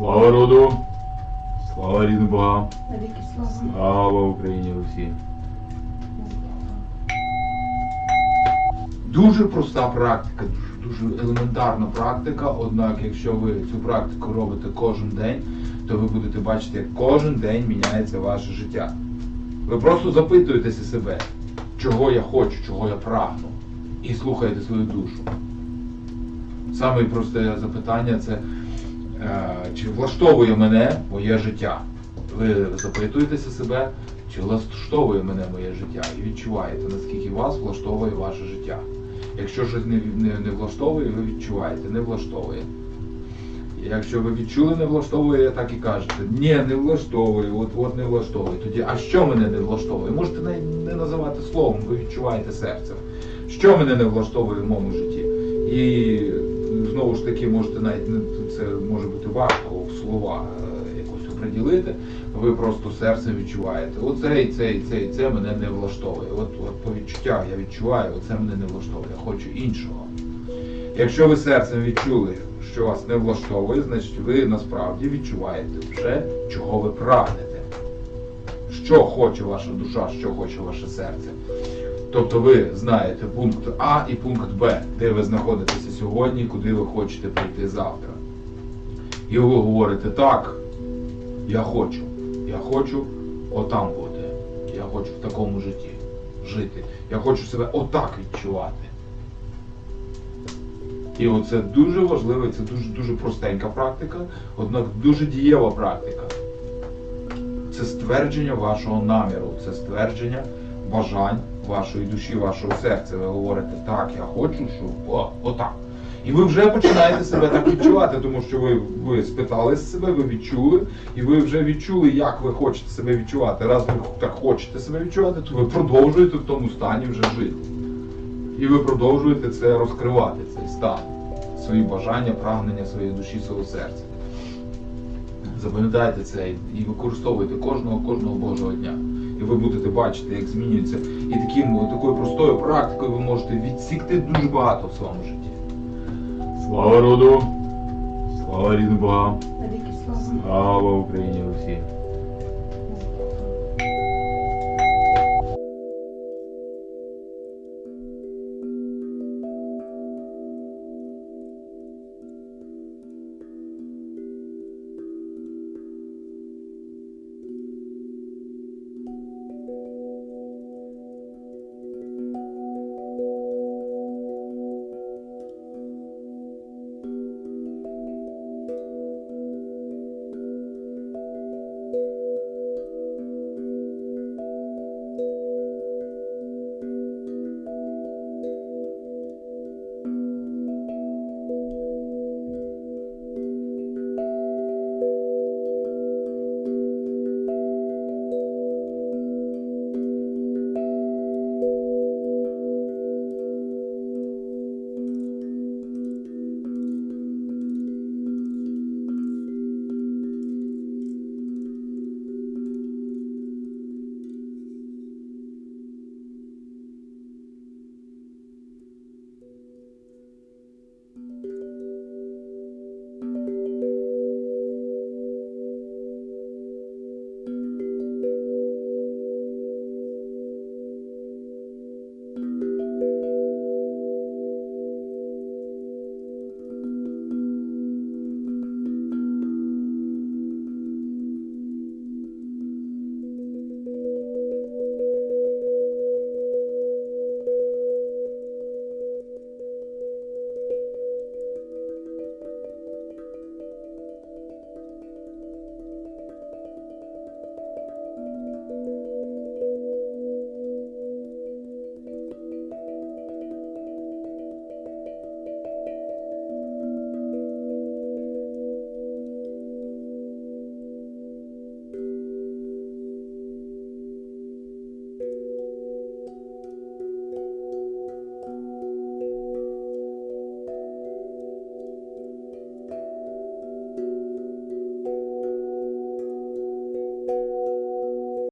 Слава роду! Слава Богам! Навіки слава. Слава Україні Русі! Дуже проста практика, дуже, елементарна практика. Однак, якщо ви цю практику робите кожен день, то ви будете бачити, як кожен день міняється ваше життя. Ви просто запитуєтеся себе, чого я хочу, чого я прагну, і слухаєте свою душу. Саме просте запитання це чи влаштовує мене моє життя? Ви запитуєтеся себе, чи влаштовує мене моє життя, і відчуваєте, наскільки вас влаштовує ваше життя. Якщо щось не, не, не влаштовує, ви відчуваєте, не влаштовує. Якщо ви відчули не влаштовує, так і кажете, ні, не влаштовує, от от не влаштовує. Тоді, а що мене не влаштовує? Можете не, не називати словом, ви відчуваєте серцем. Що мене не влаштовує в моєму житті? І знову ж таки, можете навіть це може бути важко в слова е, якось оприділити. Ви просто серцем відчуваєте. Оцей, цей, цей, це мене не влаштовує. От, от по відчуттях я відчуваю, оце мене не влаштовує. Я хочу іншого. Якщо ви серцем відчули, що вас не влаштовує, значить ви насправді відчуваєте вже, чого ви прагнете. Що хоче ваша душа, що хоче ваше серце. Тобто ви знаєте пункт А і пункт Б, де ви знаходитеся сьогодні, куди ви хочете прийти завтра. І ви говорите, так, я хочу. Я хочу отам бути. Я хочу в такому житті жити. Я хочу себе отак відчувати. І оце дуже важливо, це дуже дуже простенька практика, однак дуже дієва практика. Це ствердження вашого наміру, це ствердження бажань вашої душі, вашого серця. Ви говорите, так, я хочу, що о, отак. І ви вже починаєте себе так відчувати, тому що ви, ви спитали себе, ви відчули, і ви вже відчули, як ви хочете себе відчувати. Раз ви так хочете себе відчувати, то ви продовжуєте в тому стані вже жити. І ви продовжуєте це розкривати, цей стан, свої бажання, прагнення своєї душі, свого серця. Запам'ятайте це і використовуйте кожного кожного Божого дня. І ви будете бачити, як змінюється. І таким, такою простою практикою ви можете відсікти дуже багато в своєму житті. Слава роду! Слава рідним Богам! Слава. Україні Русі!